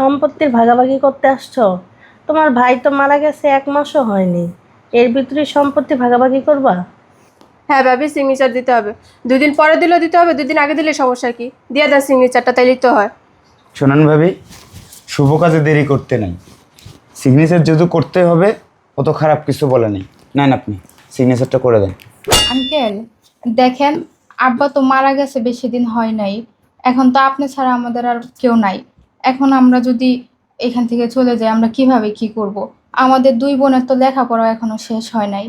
সম্পত্তির ভাগাভাগি করতে আসছো? তোমার ভাই তো মারা গেছে এক মাসও হয়নি। এর ভিতরে সম্পত্তি ভাগাভাগি করবা? হ্যাঁ ভাবি সিগনেচার দিতে হবে। দুই দিন পরে দিলেও দিতে হবে দুই দিন আগে দিলে সমস্যা কি? দিয়ে দেয় সিগনেচারটা তাইলেই তো হয়। শোনান ভাবি শুভ কাজে দেরি করতে নাই। সিগনেচার যেহেতু করতে হবে অত খারাপ কিছু বলে নেই। নেন আপনি সিগনেচারটা করে দেন। আঙ্কেল দেখেন আব্বা তো মারা গেছে বেশি দিন হয় নাই। এখন তো আপনি ছাড়া আমাদের আর কেউ নাই। এখন আমরা যদি এখান থেকে চলে যাই আমরা কীভাবে কি করব। আমাদের দুই বোনের তো লেখাপড়া এখনও শেষ হয় নাই।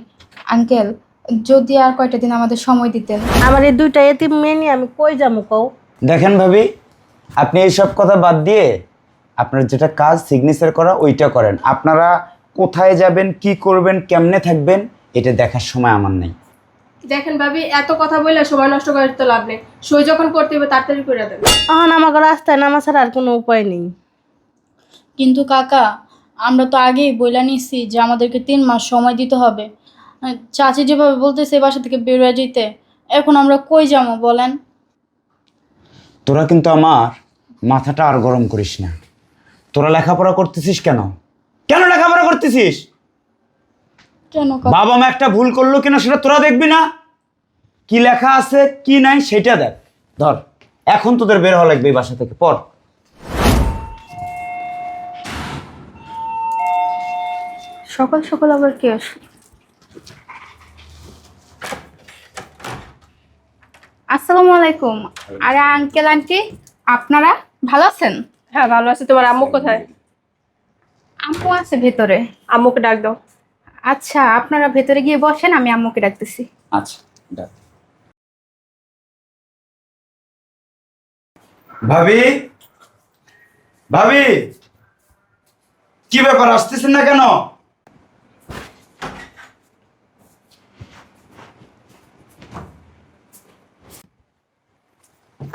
আঙ্কেল যদি আর কয়টা দিন আমাদের সময় দিতেন। আমার এই দুইটা এতিম মেয়ে নিয়ে আমি কই যাব কও? দেখেন ভাবি আপনি এইসব কথা বাদ দিয়ে আপনার যেটা কাজ সিগনেচার করা ওইটা করেন। আপনারা কোথায় যাবেন কি করবেন কেমনে থাকবেন এটা দেখার সময় আমার নেই। দেখেন ভাবি এত কথা বললে সময় নষ্ট করে তো লাভ নেই। সই যখন করতে হবে তাড়াতাড়ি করে দেন। এখন আমাকে রাস্তায় নামা ছাড়া আর কোনো উপায় নেই। কিন্তু কাকা আমরা তো আগেই বইলা নিছি যে আমাদেরকে তিন মাস সময় দিতে হবে। চাচি যেভাবে বলতেছে বাসা থেকে বেরোয় যেতে এখন আমরা কই যাব বলেন? তোরা কিন্তু আমার মাথাটা আর গরম করিস না। তোরা লেখাপড়া করতেছিস কেন? কেন লেখাপড়া করতেছিস? বাবা মা একটা ভুল করল কিনা সেটা তোরা দেখবি না? কি লেখা আছে কি নাই সেটা দেখ। ধর এখন তোদের বের হওয়া লাগবে এই বাসা থেকে পর সকাল সকাল আবার কে আস? আসসালামু আলাইকুম। আরে আঙ্কেল আন্টি আপনারা ভালো আছেন? হ্যাঁ ভালো আছে। তোমার আম্মু কোথায়? আম্মু আছে ভেতরে। আম্মুকে ডাক দাও। আচ্ছা আপনারা ভেতরে গিয়ে বসেন আমি আম্মুকে ডাকতেছি। আচ্ছা ডাক। ভাবি? ভাবি? কি ব্যাপার আসতেছেন না কেন?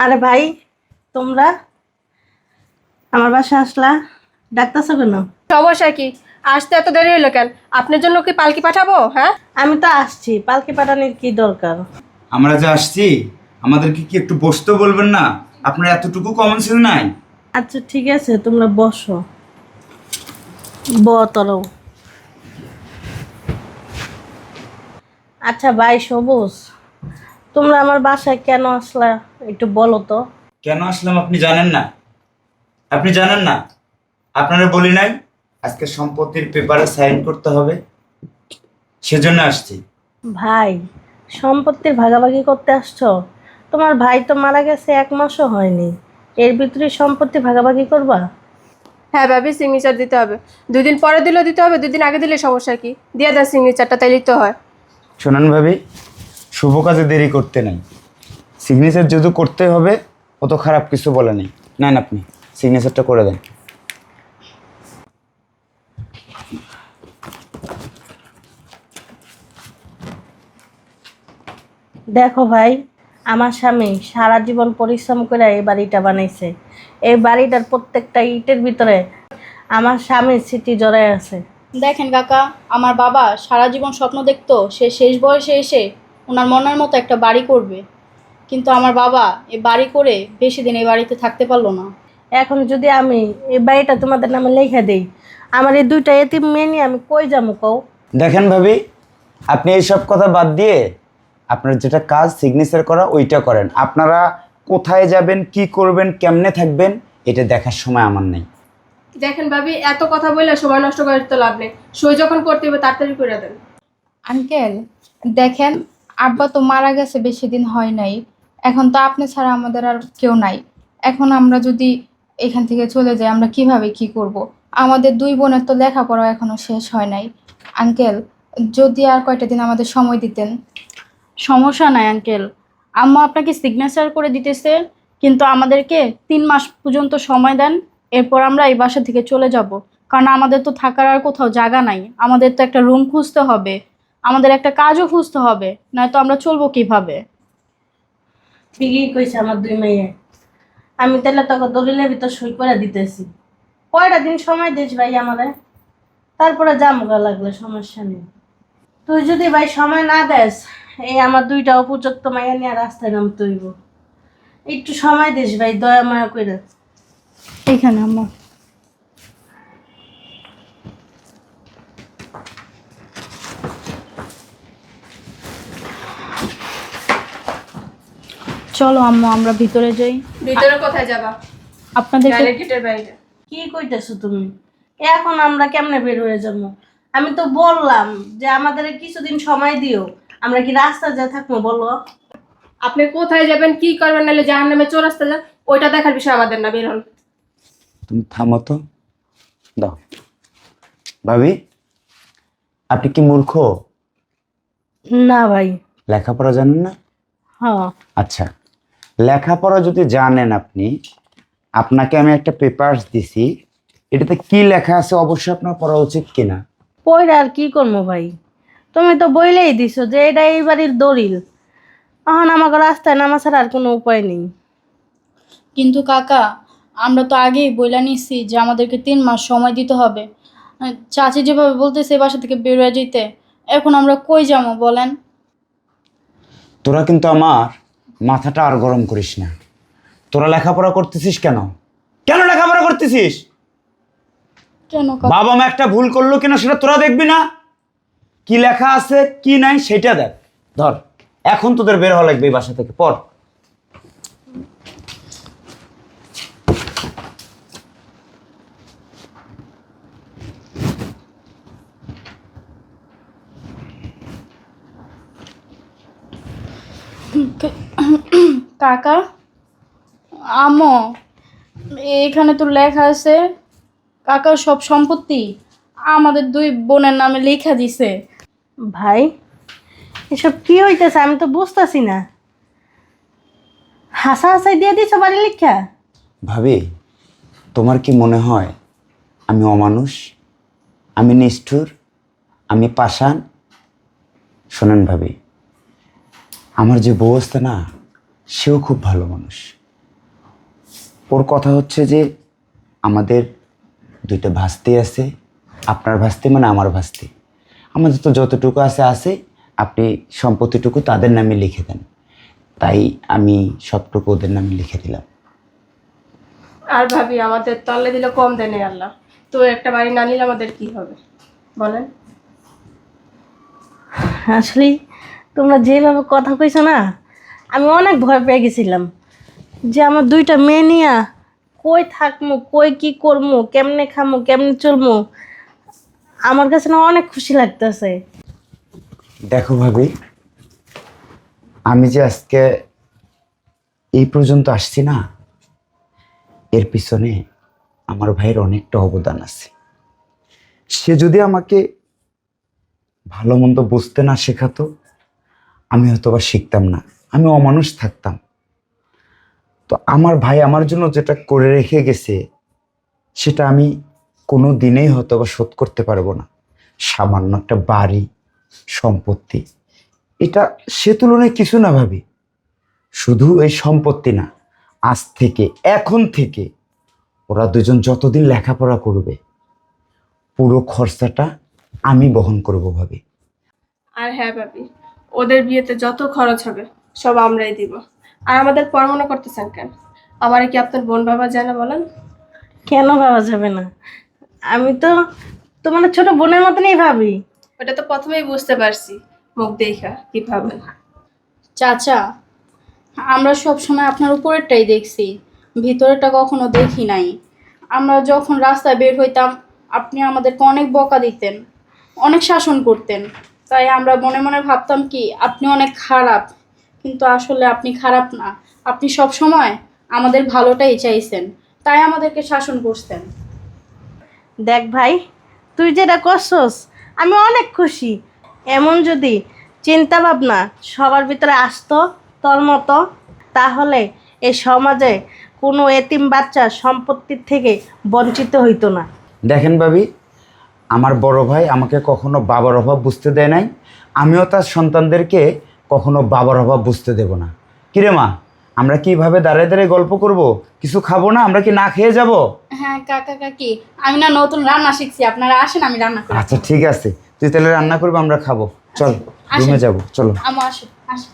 আরে ভাই তোমরা? আমার বাসা আসলা ডাক্তারছো কেন? সমস্যা কি? আসতে এত দেরি হলো কেন? আপনার জন্য কি পালকি পাঠাবো? হ্যাঁ? আমি তো আসছি। পালকি পাঠানোর কি দরকার? আমরা যে আসছি আমাদেরকে কি একটু বসতে বলবেন না? আপনার এতটুকু কমন সেন্স নাই? আচ্ছা ঠিক আছে তোমরা বসো। ব তরও আচ্ছা ভাই সবুজ। তোমরা আমার বাসায় কেন আসলা? একটু বলো তো। কেন আসলাম আপনি জানেন না? আপনি জানেন না? আপনারা বলি নাই? আজকে সম্পত্তির পেপারে সাইন করতে হবে। সেজন্য আসছি। ভাই সম্পত্তির ভাগাভাগি করতে আসছো? তোমার ভাই তো মারা গেছে এক মাসও হয়নি। এর ভিতরে সম্পত্তি ভাগাভাগি করবা? হ্যাঁ ভাবি সিগনেচার দিতে হবে। দুই দিন পরে দিলেও দিতে হবে দুই দিন আগে দিলে সমস্যা কি? দিয়ে দেয় সিগনেচারটা তাইলেই তো হয়। শোনান ভাবি শুভ কাজে দেরি করতে নাই। সিগনেচার যেহেতু করতে হবে অত খারাপ কিছু বলে নেই। নেন আপনি সিগনেচারটা করে দেন। দেখো ভাই আমার স্বামী সারা জীবন পরিশ্রম করে এই বাড়িটা বানাইছে। এই বাড়িটার প্রত্যেকটা ইটের ভিতরে আমার স্বামীর স্মৃতি জড়ায় আছে। দেখেন কাকা আমার বাবা সারা জীবন স্বপ্ন দেখতো সে শেষ বয়সে এসে ওনার মনের মতো একটা বাড়ি করবে। কিন্তু আমার বাবা এই বাড়ি করে বেশি দিন এই বাড়িতে থাকতে পারল না। এখন যদি আমি এই বাড়িটা তোমাদের নামে লিখে দিই আমার এই দুইটা এতিম মেয়ে নিয়ে আমি কই যাব কও? দেখেন ভাবি আপনি এইসব কথা বাদ দিয়ে আপনার যেটা কাজ সিগনেচার করা ওইটা করেন। আপনারা কোথায় যাবেন কি করবেন কেমনে থাকবেন এটা দেখার সময় আমার নেই। দেখেন ভাবি এত কথা বললে সময় নষ্ট করে তো লাভ নেই। সই যখন করতে হবে তাড়াতাড়ি করে দেন। আঙ্কেল দেখেন আব্বা তো মারা গেছে বেশি দিন হয় নাই। এখন তো আপনি ছাড়া আমাদের আর কেউ নাই। এখন আমরা যদি এখান থেকে চলে যাই আমরা কীভাবে কি করব। আমাদের দুই বোনের তো লেখাপড়া এখনও শেষ হয় নাই। আঙ্কেল যদি আর কয়টা দিন আমাদের সময় দিতেন। সমস্যা নাই আঙ্কেল আম্মা আপনাকে সিগনেচার করে দিতেছে, কিন্তু আমাদেরকে তিন মাস পর্যন্ত সময় দেন, এরপর আমরা এই বাসা থেকে চলে যাব। কারণ আমাদের তো থাকার আর কোথাও জায়গা নাই, আমাদের তো একটা রুম খুঁজতে হবে, আমাদের একটা কাজও খুঁজতে হবে, নয়তো আমরা চলবো কীভাবে? ঠিকই কইছে আমার দুই মেয়ে। আমি তাহলে তোকে দলিলের ভিতর সই করে দিতেছি। কয়টা দিন সময় দিস ভাই আমাদের তারপরে জামগা লাগলে সমস্যা নেই। তুই যদি ভাই সময় না দেস এই আমার দুইটা উপযুক্ত মাইয়া নিয়ে রাস্তায় নাম তৈব একটু সময় দিস ভাই দয়া মায়া করে এখানে আমার চলো আম্মা আমরা ভিতরে যাই। ভিতরে কোথায় যাবা? আপনাদের গেটের বাইরে। কি কইতেছো তুমি? এখন আমরা কেমনে বের হয়ে যাব? আমি তো বললাম যে আমাদের কিছুদিন সময় দিও। আমরা কি রাস্তা যা থাকব বলো? আপনি কোথায় যাবেন কি করবেন নাহলে জাহান নামে চোরাস্তা যান। ওইটা দেখার বিষয় আমাদের না বের হন। তুমি থামো তো। দাও। ভাবি আপনি কি মূর্খ? না ভাই। লেখাপড়া জানেন না? হ্যাঁ। আচ্ছা লেখাপড়া যদি জানেন আপনি আপনাকে আমি একটা পেপারস দিছি। এটাতে কি লেখা আছে অবশ্যই আপনার পড়া উচিত কিনা? পয়রা আর কি করব ভাই? তুমি তো বইলেই দিছো যে এটা এই বাড়ির দলিল। এখন আমাকে রাস্তায় নামা ছাড়া আর কোনো উপায় নেই। কিন্তু কাকা আমরা তো আগেই বইলা নিচ্ছি যে আমাদেরকে তিন মাস সময় দিতে হবে। চাচি যেভাবে বলতেছে এই বাসা থেকে বের হয়ে যেতে এখন আমরা কই যাব বলেন? তোরা কিন্তু আমার মাথাটা আর গরম করিস না। তোরা লেখাপড়া করতেছিস কেন? কেন লেখাপড়া করতেছিস? কেন বাবা মা একটা ভুল করল কিনা সেটা তোরা দেখবি না? কি লেখা আছে, কি নাই সেটা দেখ। ধর, এখন তোদের বের হওয়া লাগবে এই বাসা থেকে পর কাকা, আমো, এখানে তো লেখা আছে কাকার সব সম্পত্তি আমাদের দুই বোনের নামে লেখা দিছে। ভাই, এসব কি হইতেছে? আমি তো বুঝতেছি না। হাসা হাসাই দিয়ে দিছো বাড়ি লিখা? ভাবি, তোমার কি মনে হয় আমি অমানুষ? আমি নিষ্ঠুর? আমি পাষাণ? শোনেন ভাবি, আমার যে বউ আছে না, সেও খুব ভালো মানুষ। ওর কথা হচ্ছে যে, আমাদের দুইটা ভাস্তি আছে, আপনার ভাস্তি মানে আমার ভাস্তি। আমাদের তো যতটুকু আছে আছে। আপনি সম্পত্তিটুকু তাদের নামে লিখে দেন। তাই আমি সবটুকু ওদের নামে লিখে দিলাম। আর ভাবি আমাদের তলে দিলে কম দেনে আল্লাহ। তো একটা বাড়ি না নিলে আমাদের কি হবে? বলেন। আসলে তোমরা যেভাবে কথা কইছো না আমি অনেক ভয় পেয়ে গেছিলাম যে আমার দুইটা মেয়ে নিয়া কই থাকমু কই কি করমু কেমনে খামু কেমনে চলমু। আমার কাছে না অনেক খুশি লাগতেছে। দেখো ভাবি, আমি যে আজকে এই পর্যন্ত আসছি না, এর পিছনে আমার ভাইয়ের অনেকটা অবদান আছে। সে যদি আমাকে ভালো মন্দ বুঝতে না শেখাতো, আমি হয়তো বা শিখতাম না, আমি অমানুষ থাকতাম। তো আমার ভাই আমার জন্য যেটা করে রেখে গেছে, সেটা আমি কোনো দিনেই হয়তো বা শোধ করতে পারব না। সামান্য একটা বাড়ি সম্পত্তি। এটা সে তুলনায় কিছু না ভাবি। শুধু এই সম্পত্তি না আজ থেকে এখন থেকে ওরা দুজন যতদিন লেখাপড়া করবে পুরো খরচাটা আমি বহন করব ভাবি। আর হ্যাঁ ভাবি ওদের বিয়েতে যত খরচ হবে সব আমরাই দিব। আর আমাদের পরামর্শ করতেছেন কেন? আমার কি আপনার বোন বাবা জানে বলেন? কেন ভাবা যাবে না? আমি তো তোমার ছোট বোনের মতনই ভাবি। ওটা তো প্রথমেই বুঝতে পারছি। মুখ দেখা কি ভাবেন চাচা আমরা সব সময় আপনার উপরেরটাই দেখছি। ভিতরেরটা কখনো দেখি নাই। আমরা যখন রাস্তায় বের হইতাম আপনি আমাদেরকে অনেক বকা দিতেন অনেক শাসন করতেন। তাই আমরা মনে মনে ভাবতাম কি আপনি অনেক খারাপ। কিন্তু আসলে আপনি খারাপ না। আপনি সব সময় আমাদের ভালোটাই চাইছেন। তাই আমাদেরকে শাসন করতেন দেখ ভাই, তুই যেটা করছস, আমি অনেক খুশি। এমন যদি চিন্তা ভাবনা সবার ভিতরে আসতো তোর মতো, তাহলে এই সমাজে কোনো এতিম বাচ্চা সম্পত্তির থেকে বঞ্চিত হইতো না। দেখেন ভাবি, আমার বড় ভাই আমাকে কখনো বাবার অভাব বুঝতে দেয় নাই, আমিও তার সন্তানদেরকে কখনো বাবার অভাব বুঝতে দেব না। কিরে মা? আমরা কীভাবে দাঁড়িয়ে দাঁড়িয়ে গল্প করব? কিছু খাব না? আমরা কি না খেয়ে যাব? হ্যাঁ কাকা কাকি আমি না নতুন রান্না শিখছি। আপনারা আসেন আমি রান্না করি। আচ্ছা ঠিক আছে। তুই তাহলে রান্না করবি আমরা খাব। চল রুমে যাব চলো। আমার আসি আসেন।